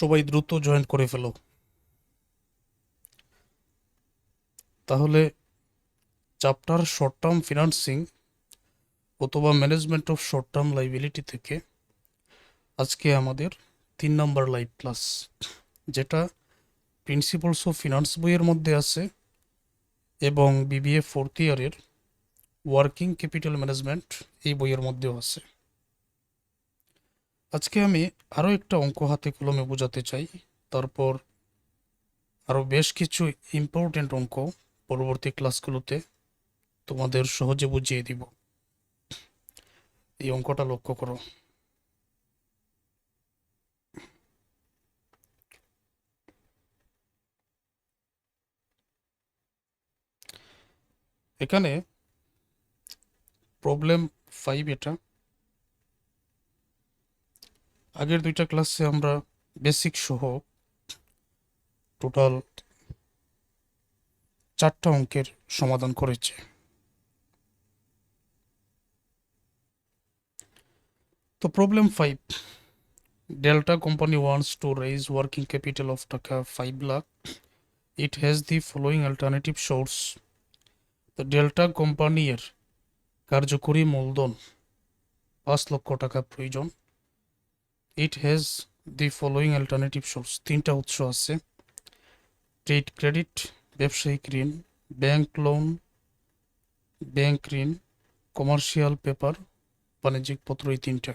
সবাই দ্রুত জয়েন করে ফেলো। তাহলে চ্যাপ্টার শর্ট টার্ম ফিনান্সিং অথবা management of short term liability থেকে আজকে আমাদের তিন নম্বর লাইভ ক্লাস যেটা প্রিন্সিপালস অফ ফিনান্স বইয়ের মধ্যে আছে এবং বিবিএ ফোর্থ ইয়ারের ওয়ার্কিং ক্যাপিটাল ম্যানেজমেন্ট এই বইয়ের মধ্যেও আছে। আজকে আমি আরও একটা অঙ্ক হাতে কলমে বোঝাতে চাই। তারপর আরও বেশ কিছু ইম্পর্টেন্ট অঙ্ক পরবর্তী ক্লাসগুলোতে তোমাদের সহজে বুঝিয়ে দিব। এই অঙ্কটা লক্ষ্য করো। এখানে প্রবলেম ফাইভ এটা। আগের দুইটা ক্লাসে আমরা বেসিক সহ টোটাল চারটা অঙ্কের সমাধান করেছি। তো problem five Delta company wants to raise working capital of taka five lakh it has the following alternative source তো ডেল্টা কোম্পানির কার্যকরী মূলধন পাঁচ লক্ষ টাকা প্রয়োজন। It has the following alternative source তিনটা উৎস আছে। ট্রেড ক্রেডিট ব্যবসায়িক ঋণ ব্যাংক লোন ব্যাংক ঋণ কমার্শিয়াল পেপার বাণিজ্যিক পত্র এই তিনটা।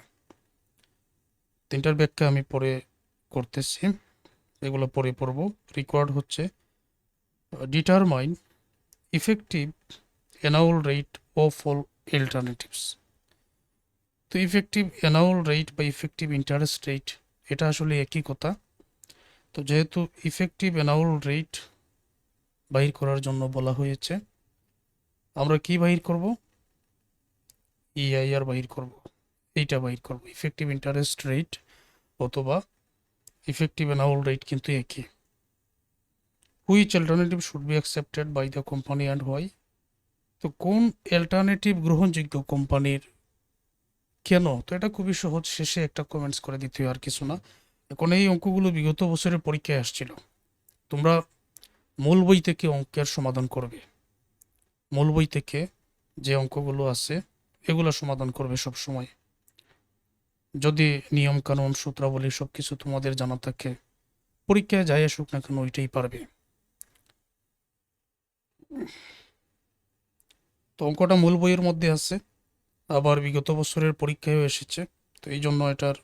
তিনটার ব্যাখ্যা আমি পরে করতেছি। এগুলো পরে পড়ব। রিকোয়ার্ড হচ্ছে determine effective annual rate of all alternatives তো ইফেক্টিভ অ্যানাউল রেট বা ইফেক্টিভ ইন্টারেস্ট রেট এটা আসলে একই কথা। তো যেহেতু ইফেক্টিভ অ্যানাউল রেট বাহির করার জন্য বলা হয়েছে, আমরা কি বাহির করব? ইআইআর বাহির করব। এইটা বাহির করব। ইফেক্টিভ ইন্টারেস্ট রেট অথবা ইফেক্টিভ অ্যানাউল রেট কিন্তু একই। Which alternative should be accepted by the company and why তো কোন অল্টারনেটিভ গ্রহণযোগ্য কোম্পানির কেন? তো এটা খুবই সহজ শেষে একটা কমেন্টস করে দিতে হয়, আর কিছু না। এখন এই অঙ্কগুলো বিগত বছরের পরীক্ষায় আসছিল। তোমরা মূল বই থেকে অঙ্কের সমাধান করবে। মূল বই থেকে যে অঙ্কগুলো আছে, এগুলো সমাধান করবে সব সময় যদি নিয়ম কানুন সূত্রাবলী সব কিছু তোমাদের জানা থাকে, পরীক্ষায় যাই আসুক না কেন, ওইটাই পারবে। তো অঙ্কটা মূল বইয়ের মধ্যে আছে। আবার বিগত বছরের পরীক্ষায়ও এসেছে, তো এই জন্য এটার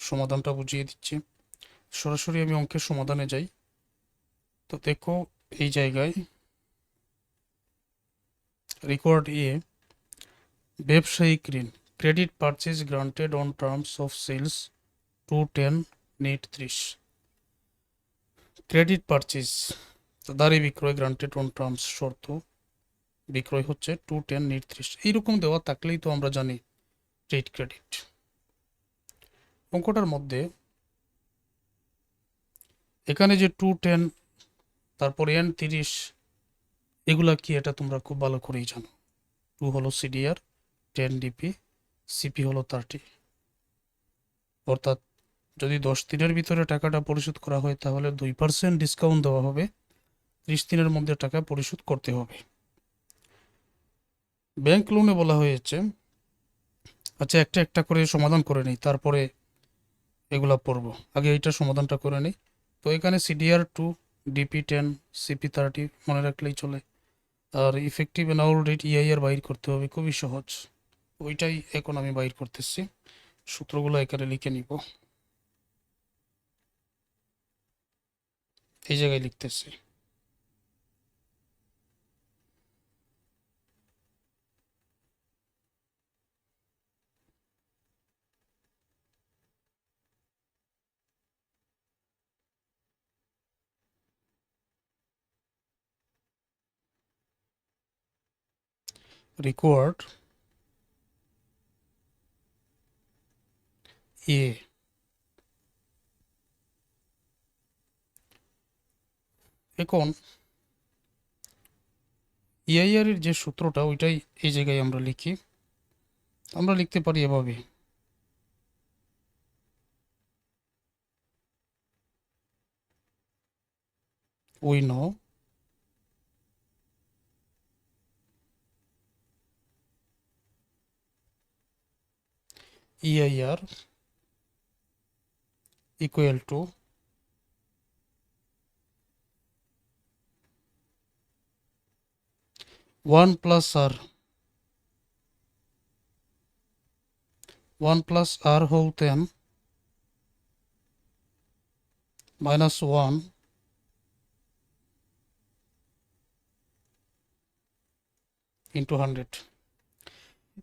সমাধানটা বুঝিয়ে দিচ্ছি। সরাসরি আমি অঙ্কের সমাধানে যাই। তো দেখো, এই জায়গায় রেকর্ড এ ব্যবসায়িক ঋণ credit purchase granted on terms of sales two ten net ত্রিশ। ক্রেডিট পারচেজ দাঁড়ি বিক্রয় গ্রান্টেড অন টার্মস শর্ত। বিক্রয় হচ্ছে টু টেন ত্রিশ এইরকম দেওয়া থাকলেই তো আমরা জানি ট্রেড ক্রেডিট অঙ্কটার মধ্যে এখানে যে টু টেন তারপর এন তিরিশ, এগুলা কি এটা তোমরা খুব ভালো করেই জানো। টু হলো সিডিআর টেন ডিপি সিপি হলো থার্টি অর্থাৎ যদি দশ দিনের ভিতরে টাকাটা পরিশোধ করা হয় তাহলে দুই পার্সেন্ট ডিসকাউন্ট দেওয়া হবে। ত্রিশ দিনের মধ্যে টাকা পরিশোধ করতে হবে। ব্যাংক লোনে বলা হয়েছে। আচ্ছা একটা একটা করে সমাধান করে নিই, তারপরে এগুলা পড়ব। আগে এইটা সমাধানটা করে নিই। তো এখানে CDR two, DP ten, CP thirty মনে রাখলেই চলে। আর ইফেক্টিভ অ্যানাউল রেট ইআইআর বাইর করতে হবে, খুবই সহজ। ওইটাই এখন আমি বাইর করতেছি। সূত্রগুলো এখানে লিখে নিব। এই জায়গায় লিখতেছি। Required এ এখন ইআইআর এর যে সূত্রটা, ওইটাই এই জায়গায় আমরা লিখি। আমরা লিখতে পারি এভাবে। We know EIR equal to one plus R 1 plus r whole 10 minus 1 into 100.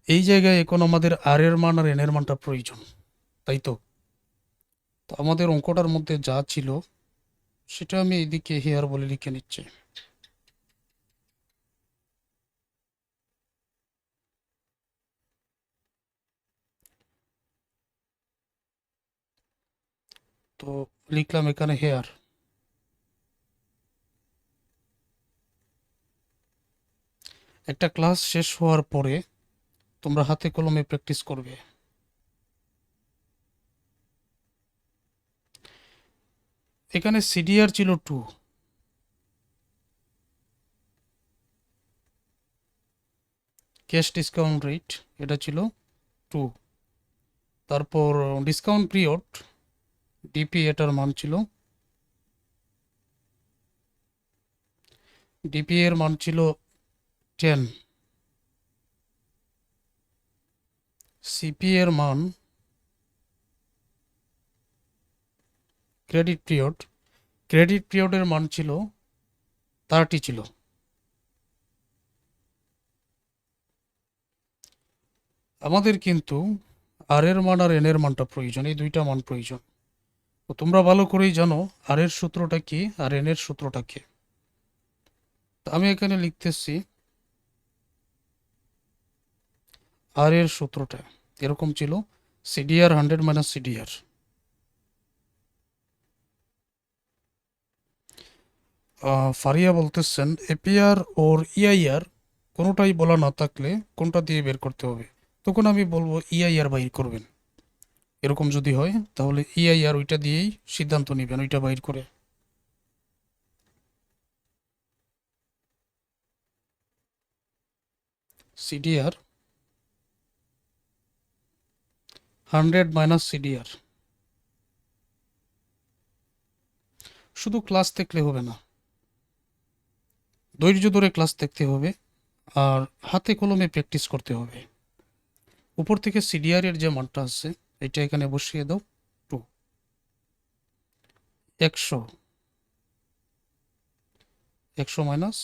এই জায়গায় এখন আমাদের আর এর মান আর এন এর মানটা প্রয়োজন, তাই তো? তো আমাদের অঙ্কটার মধ্যে যা ছিল, সেটা আমি এইদিকে হেয়ার বলে লিখে নিচ্ছি। তো লিখলাম এখানে হেয়ার একটা ক্লাস শেষ হওয়ার পরে তোমরা হাতে কলমে প্র্যাকটিস করবে। এখানে সিডিআর ছিল টু ক্যাশ ডিসকাউন্ট রেট এটা ছিল টু তারপর ডিসকাউন্ট পিরিয়ড ডিপি এটার মান ছিল। ডিপি এর মান ছিল টেন সিপি এর মান ক্রেডিট পিরিয়ড ক্রেডিট পিরিয়ডের মান ছিল থার্টি ছিল। আমাদের কিন্তু আর এর মান আর এন এর মানটা প্রয়োজন, এই দুইটা মান প্রয়োজন। তো তোমরা ভালো করেই জানো আর এর সূত্রটা কি আর এন এর সূত্রটা কি। আমি এখানে লিখতেছি আর এর সূত্রটা এরকম ছিল, CDR hundred minus CDR. Faria বলতেছেন, এপিআর ওর ইআইআর কোনোটাই বলা না থাকলে কোনটা দিয়ে বের করতে হবে? তখন আমি বলব, ইআইআর বাইর করবেন। এরকম যদি হয়, তাহলে ইআইআর ওইটা দিয়েই সিদ্ধান্ত নেবেন, ওইটা বাইর করে। CDR hundred minus CDR. শুধু ক্লাস দেখলে হবে না। ধৈর্য ধরে ক্লাস দেখতে হবে আর হাতে কলমে প্র্যাকটিস করতে হবে। উপর থেকে সিডিআর এর যে মানটা আছে, এটা এখানে বসিয়ে দাও, টু। একশো। একশো মাইনাস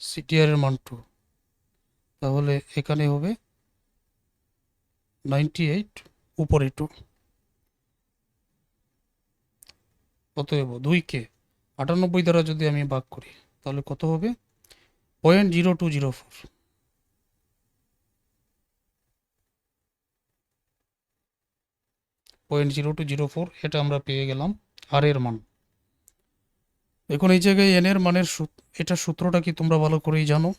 সিটিআর এর মান টু। তাহলে এখানে হবে নাইনটি এইট উপরে টু অতএব দুইকে আটানব্বই দ্বারা যদি আমি ভাগ করি, তাহলে কত হবে? Point zero two zero four. Point zero two zero four, এটা আমরা পেয়ে গেলাম আর এর মান। এখন এই জায়গায় এন এর মানের এটা সূত্রটা কি তোমরা ভালো করেই জানো?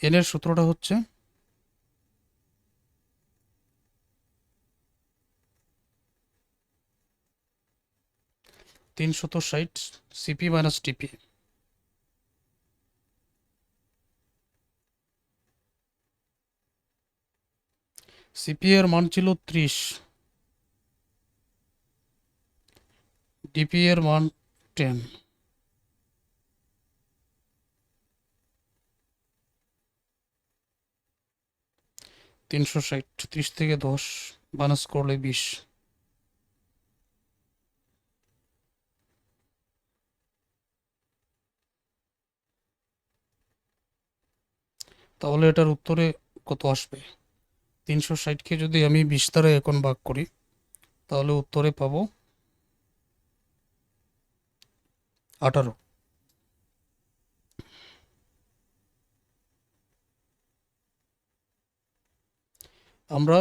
এন এর সূত্রটা হচ্ছে তিনশত ষাট সিপি মাইনাস টিপি সিপি এর মান ছিল ত্রিশ। ডিপি এর মান টেন। তিনশো ষাট, ত্রিশ থেকে দশ মাইনাস করলে বিশ। তাহলে এটার উত্তরে কত আসবে? তিনশো ষাটকে যদি আমি বিশ দ্বারা এখন ভাগ করি, তাহলে উত্তরে পাবো আঠারো। আমরা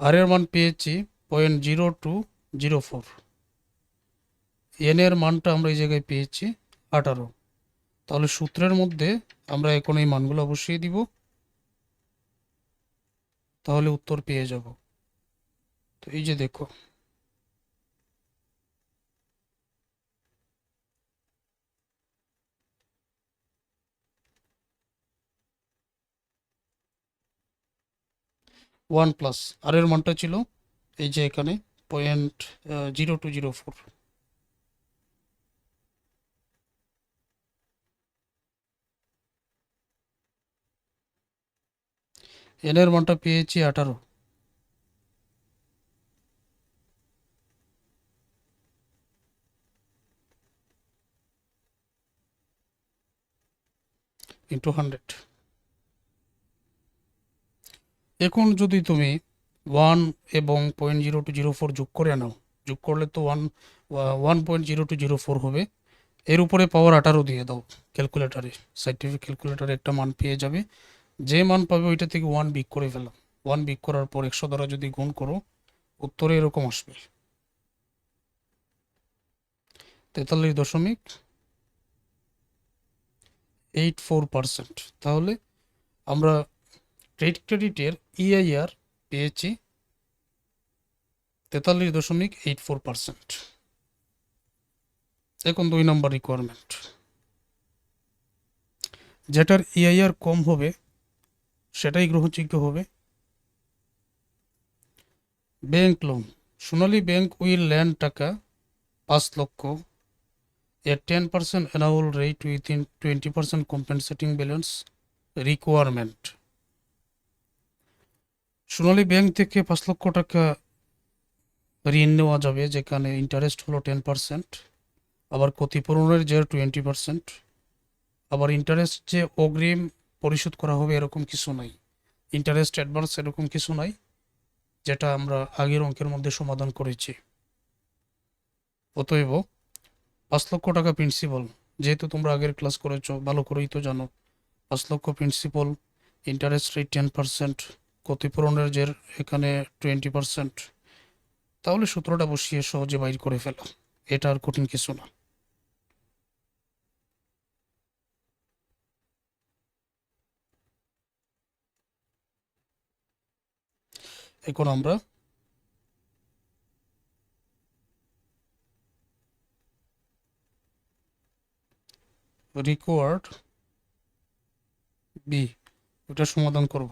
আর এর মান পেয়েছি point zero two zero four n এর মানটা আমরা এই জায়গায় পেয়েছি আঠারো। তাহলে সূত্রের মধ্যে আমরা এখন এই মানগুলো অবশ্যই দিব। তাহলে উত্তর পেয়ে যাব। তো এই যে দেখো ওয়ান প্লাস আর এর মানটা ছিল এই যে এখানে point zero two zero four n এর মানটা পেয়েছি আঠারো। ইন্টু হান্ড্রেড এখন যদি তুমি ওয়ান এবং point zero two zero four যোগ করে নাও, যোগ করলে তো one one point zero two zero four হবে। এর উপরে পাওয়ার আঠারো দিয়ে দাও ক্যালকুলেটারে সাইন্টিফিক ক্যালকুলেটারে একটা মান পেয়ে যাবে। যে মান পাবে ওইটা থেকে ওয়ান বিক করে ফেলাম ওয়ান বিক করার পর একশো দ্বারা যদি গুণ করো, উত্তরে এরকম আসবে। তেতাল্লিশ দশমিক এইট ফোর পার্সেন্ট তাহলে আমরা ক্রেডিট ক্রেডিটের ইআইআর পেয়েছি তেতাল্লিশ দশমিক এইট ফোর পার্সেন্ট। এখন দুই নম্বর রিকোয়ারমেন্ট যেটার ইআইআর কম হবে, সেটাই গ্রহণযোগ্য হবে। Bank loan Sonali bank will lend taka পাঁচ লক্ষ। A ten percent annual rate within twenty percent compensating balance requirement Sonali bank থেকে পাঁচ লক্ষ টাকা ঋণ নেওয়া যাবে, যেখানে ইন্টারেস্ট হলো টেন পার্সেন্ট আবার ক্ষতিপূরণের যে টোয়েন্টি পার্সেন্ট আবার ইন্টারেস্ট যে অগ্রিম পরিশোধ করা হবে এরকম কিছু নাই। ইন্টারেস্ট অ্যাডভান্স এরকম কিছু নাই, যেটা আমরা আগের অঙ্কের মধ্যে সমাধান করেছি। অতএব পাঁচ লক্ষ টাকা প্রিন্সিপাল যেহেতু তোমরা আগের ক্লাস করেছ, ভালো করেই তো জানো, পাঁচ লক্ষ principal interest rate ten percent ক্ষতিপূরণের যে এখানে টোয়েন্টি পার্সেন্ট তাহলে সূত্রটা বসিয়ে সহজে বাইর করে ফেলা। এটা আর কঠিন কিছু না। এখন আমরা রিকোয়ার্ড বি ওটা সমাধান করব।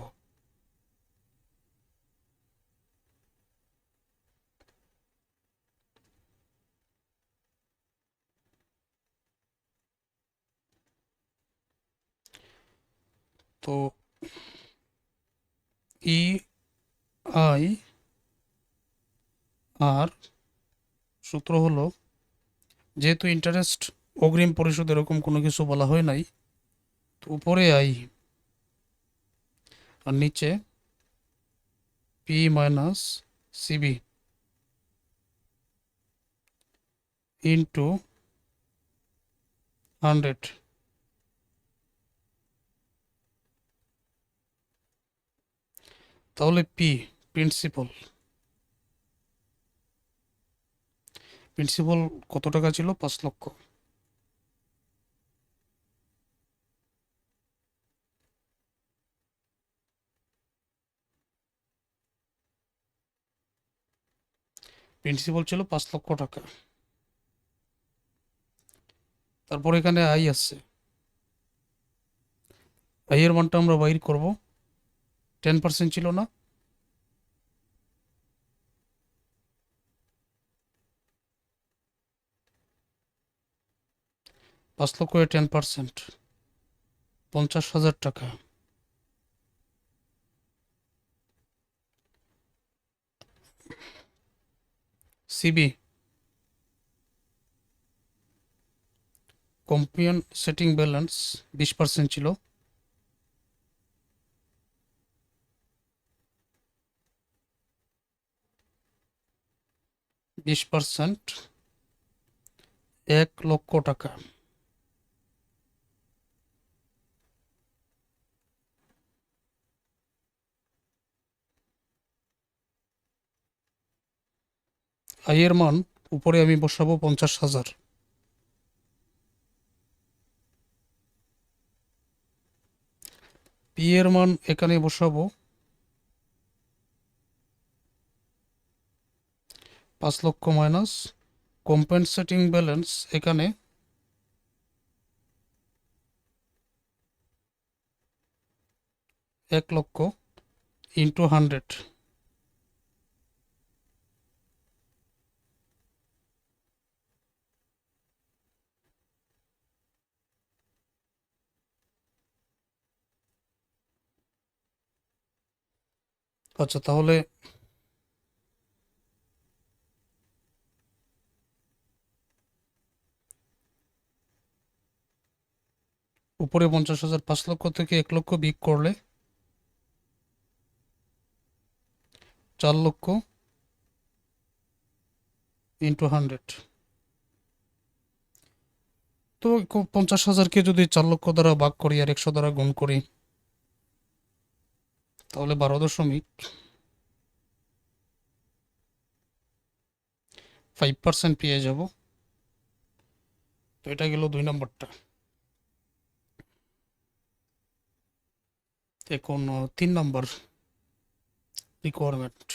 তো ই, আই, আর সূত্র হলো, যেহেতু ইন্টারেস্ট অগ্রিম পরিশোধ এরকম কোনো কিছু বলা হয় নাই, তো উপরে আই, আর নিচে P minus CB into hundred তাহলে পি প্রিন্সিপাল প্রিন্সিপাল কত টাকা ছিল? পাঁচ লক্ষ। প্রিন্সিপাল ছিল পাঁচ লক্ষ টাকা। তারপর এখানে আই আছে আই এর মানটা আমরা বাইর করব। টেন পার্সেন্ট ছিল না পাঁচ লক্ষ টেন পার্সেন্ট পঞ্চাশ হাজার টাকা। সিবি কম্পিয়ন সেটিং ব্যালেন্স বিশ পার্সেন্ট ছিল বিশ পার্সেন্ট, এক লক্ষ টাকা। আয়ের মান, উপরে আমি বসাবো পঞ্চাশ হাজার। পি এর মান, এখানে বসাবো পাঁচ লক্ষ মাইনাস কম্পেনসেটিং ব্যালেন্স এখানে এক লক্ষ ইন্টু হান্ড্রেড আচ্ছা তাহলে উপরে পঞ্চাশ হাজার পাঁচ লক্ষ থেকে এক লক্ষ বিক করলে চার লক্ষ ইন্টু হান্ড্রেড তো পঞ্চাশ হাজারকে যদি চার লক্ষ দ্বারা ভাগ করি আর একশো দ্বারা গুণ করি, তাহলে বারো দশমিক ফাইভ পার্সেন্ট পেয়ে যাব। তো এটা গেল দুই নম্বরটা। এখন আহ, তিন নম্বর requirement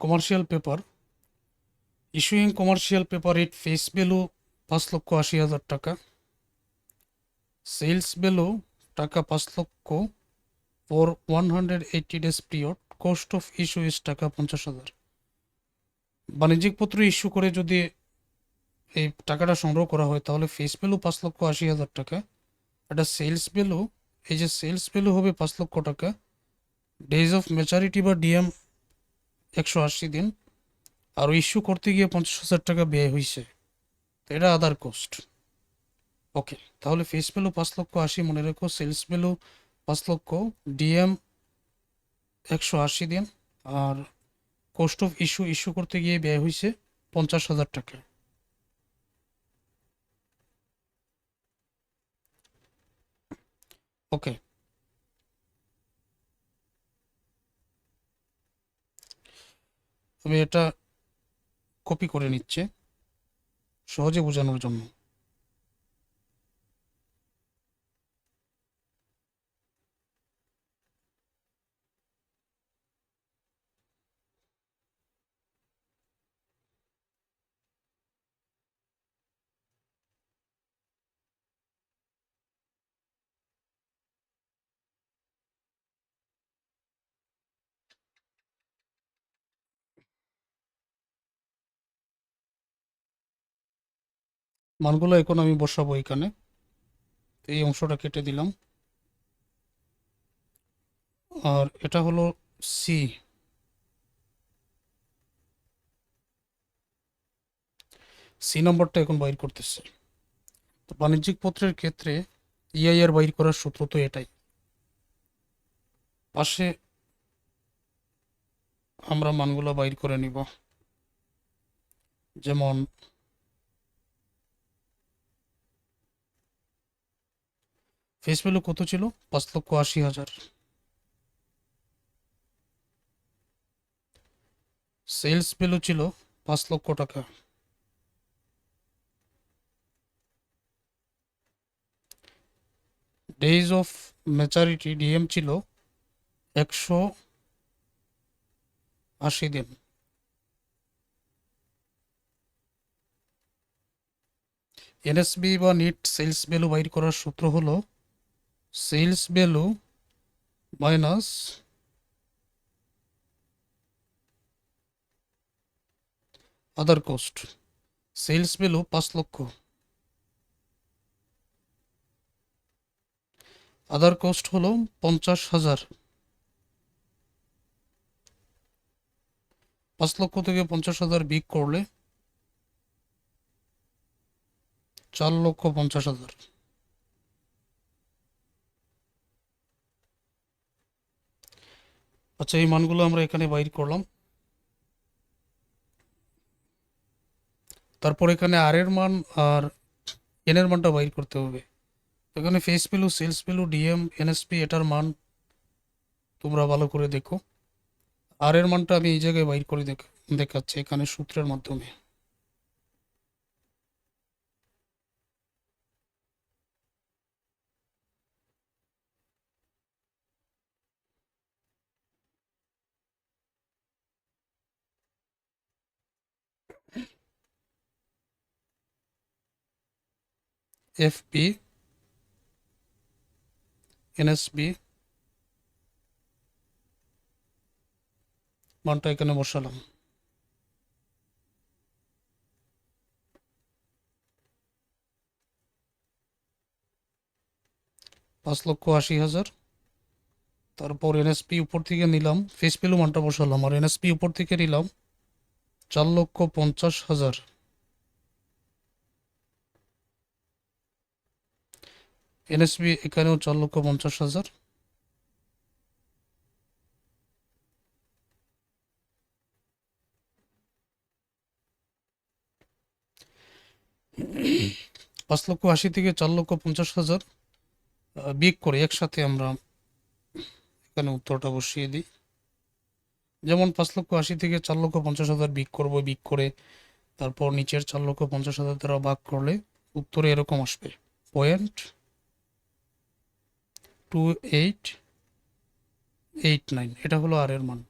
commercial paper issuing commercial paper at face value পাঁচ লক্ষ আশি হাজার টাকা। সেলস ভ্যালু টাকা পাঁচ লক্ষ for one hundred eighty days period cost of issue is taka পঞ্চাশ হাজার। বাণিজ্যিক পত্র ইস্যু করে যদি এই টাকাটা সংগ্রহ করা হয়, তাহলে ফেস ভ্যালু পাঁচ লক্ষ আশি হাজার টাকা। একটা সেলস ভ্যালু এই যে সেলস ভ্যালু হবে পাঁচ লক্ষ টাকা। ডেজ অফ ম্যাচারিটি বা ডিএম একশো আশি দিন। আর ইস্যু করতে গিয়ে পঞ্চাশ হাজার টাকা ব্যয় হয়েছে এটা আদার কস্ট ওকে তাহলে ফেস ভ্যালু পাঁচ লক্ষ আশি, মনে রেখো সেলস ভ্যালু পাঁচ লক্ষ ডিএম একশো আশি দিন। আর কোস্ট অফ ইস্যু ইস্যু করতে গিয়ে ব্যয় হয়েছে পঞ্চাশ হাজার টাকা। ওকে। আমি এটা কপি করে নিচ্ছে, সহজে বোঝানোর জন্য। মানগুলো এখন আমি বসাবো এখানে। এই অংশটা কেটে দিলাম। আর এটা হলো সি সি নম্বরটা এখন বাইর করতেছে। তো বাণিজ্যিক পত্রের ক্ষেত্রে ইআইআর বাইর করার সূত্র তো এটাই। পাশে আমরা মানগুলো বাইর করে নিব। যেমন ফেস ভ্যালু কত ছিল? পাঁচ লক্ষ আশি হাজার। সেলস ভ্যালু ছিল পাঁচ লক্ষ টাকা। ডেজ অফ ম্যাচারিটি, ডিএম, ছিল একশো আশি দিন। এনএসবি বা নিট সেলস ভ্যালু বাইর করার সূত্র হলো sales value minus other cost sales value পাঁচ লক্ষ। আদার কস্ট হলো পঞ্চাশ হাজার। পাঁচ লক্ষ থেকে পঞ্চাশ হাজার বিক করলে চার লক্ষ পঞ্চাশ হাজার। আচ্ছা এই মানগুলো আমরা এখানে বাইর করলাম। তারপর এখানে আর এর মান আর এন এর মানটা বাইর করতে হবে। এখানে face value sales value DM NSP এটার মান তোমরা ভালো করে দেখো। আর এর মানটা আমি এই জায়গায় বাইর করে দেখ, দেখাচ্ছি এখানে সূত্রের মাধ্যমে। এফপি এনএসবি মানটা এখানে বসালাম। পাঁচ লক্ষ আশি হাজার। তারপর এনএসপি উপর থেকে নিলাম ফেস ভ্যালু মানটা বসালাম, আর এনএসপি উপর থেকে নিলাম চার লক্ষ পঞ্চাশ হাজার। এনএসবি এখানেও চার লক্ষ পঞ্চাশ হাজার। পাঁচ লক্ষ আশি থেকে চার লক্ষ পঞ্চাশ হাজার। বিয়োগ করে একসাথে আমরা এখানে উত্তরটা বসিয়ে দিই। যেমন পাঁচ লক্ষ আশি থেকে চার লক্ষ পঞ্চাশ হাজার বিক করব বিক করে তারপর নিচের চার লক্ষ পঞ্চাশ হাজার দ্বারা ভাগ করলে উত্তরে এরকম আসবে। Point two eight eight nine এটা হলো আর এর মান।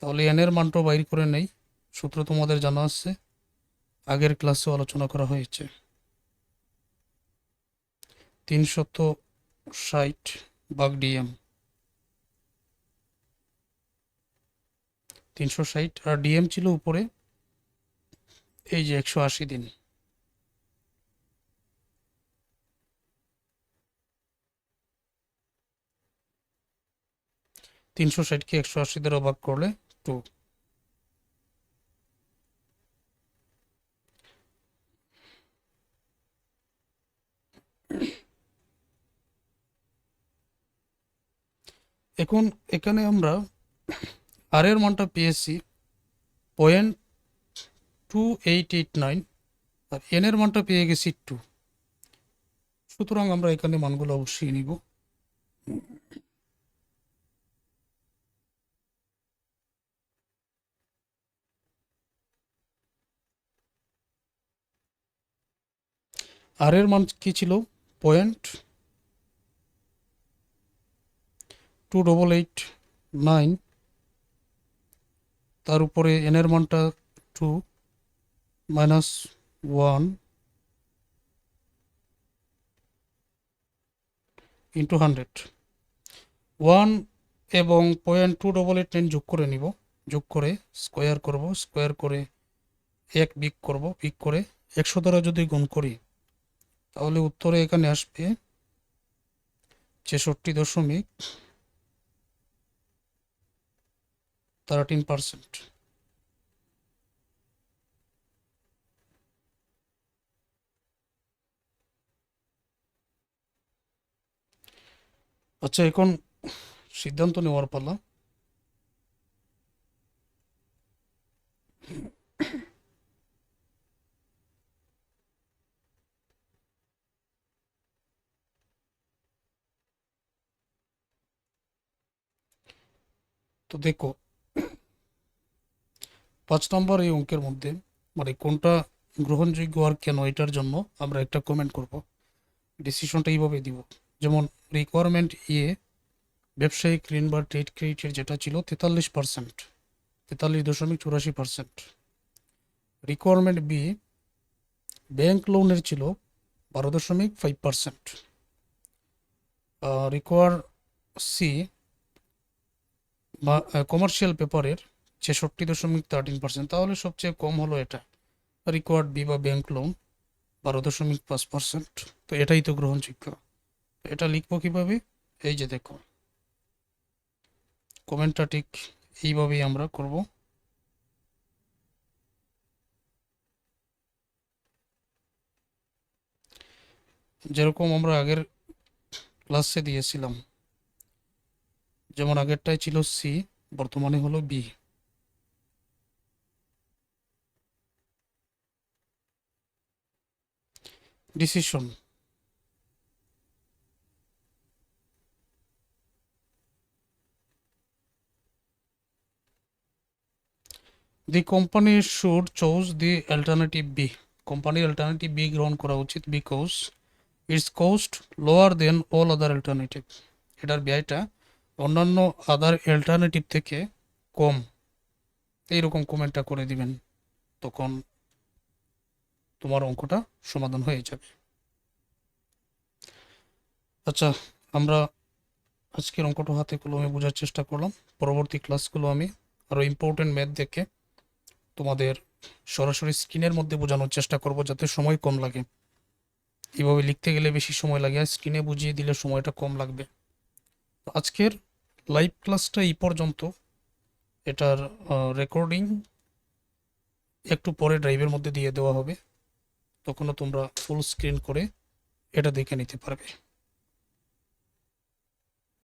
তাহলে এন এর মানটাও বাইর করে নেই। সূত্র তোমাদের জানা আছে। আগের ক্লাসেও আলোচনা করা হয়েছে। তিনশত ষাট বাগ ডিএম তিনশো ষাট, আর ডিএম ছিল উপরে। এই যে একশো আশি দিন। তিনশো ষাটকে একশো আশি দ্বারা ভাগ করলে টু। এখন এখানে আমরা আর এর মানটা পেয়েছি point two eight eight nine, আর এন এর মানটা পেয়ে গেছি টু। সুতরাং আমরা এখানে মানগুলো অবশ্যই নিব। আর এর মান কি ছিল? Point two double eight nine তার উপরে এন এর মানটা two minus one into hundred one এবং point two double eight nine যোগ করে নিব। যোগ করে স্কোয়ার করব। স্কোয়ার করে এক বিক করব। বিক করে একশো দ্বারা যদি গুণ করি তাহলে উত্তরে এখানে আসবে ছেষট্টি দশমিক থার্টিন পার্সেন্ট আচ্ছা এখন সিদ্ধান্ত নেওয়ার পালা। তো দেখো, পাঁচ নম্বর এই অঙ্কের মধ্যে মানে কোনটা গ্রহণযোগ্য আর কেন এটার জন্য আমরা একটা কমেন্ট করব। ডিসিশনটা এইভাবে দিব। যেমন রিকোয়ারমেন্ট ইয়ে ব্যবসায়িক ঋণ বা ট্রেড ক্রেডিটের যেটা ছিল তেতাল্লিশ পার্সেন্ট তেতাল্লিশ দশমিক চুরাশি পার্সেন্ট রিকোয়ারমেন্ট বি ব্যাংক লোনের ছিল বারো দশমিক ফাইভ পার্সেন্ট রিকোয়ার সি বা কমার্শিয়াল পেপারের ছেষট্টি দশমিক থার্টিন পার্সেন্ট তাহলে সবচেয়ে কম হলো এটা। রিকোয়ার্ড বি বা ব্যাংক লোন বারো দশমিক পাঁচ পার্সেন্ট তো এটাই তো গ্রহণযোগ্য। এটা লিখব কীভাবে? এই যে দেখো। কমেন্টটা ঠিক এইভাবেই আমরা করব। যেরকম আমরা আগের ক্লাসে দিয়েছিলাম। যেমন আগেরটাই ছিল সি, বর্তমানে হলো B. Decision. The company should choose the alternative B. কোম্পানির অল্টারনেটিভ বি গ্রহণ করা উচিত because its cost lower than all other alternative এটার ব্যয়টা অন্যান্য আদার অল্টারনেটিভ থেকে কম। এইরকম কমেন্টটা করে দিবেন, তখন তোমার অঙ্কটা সমাধান হয়ে যাবে। আচ্ছা আমরা আজকের অঙ্কটা হাতে কলমে বোঝার চেষ্টা করলাম। পরবর্তী ক্লাসগুলো আমি আরও ইম্পর্টেন্ট ম্যাথ দেখে তোমাদের সরাসরি স্ক্রিনের মধ্যে বোঝানোর চেষ্টা করব, যাতে সময় কম লাগে। এভাবে লিখতে গেলে বেশি সময় লাগে, আর স্ক্রিনে বুঝিয়ে দিলে সময়টা কম লাগবে। আজকের লাইভ ক্লাসটা এই পর্যন্ত। এটার রেকর্ডিং একটু পরে ড্রাইভের মধ্যে দিয়ে দেওয়া হবে। তখনও তোমরা ফুল স্ক্রিন করে এটা দেখে নিতে পারবে।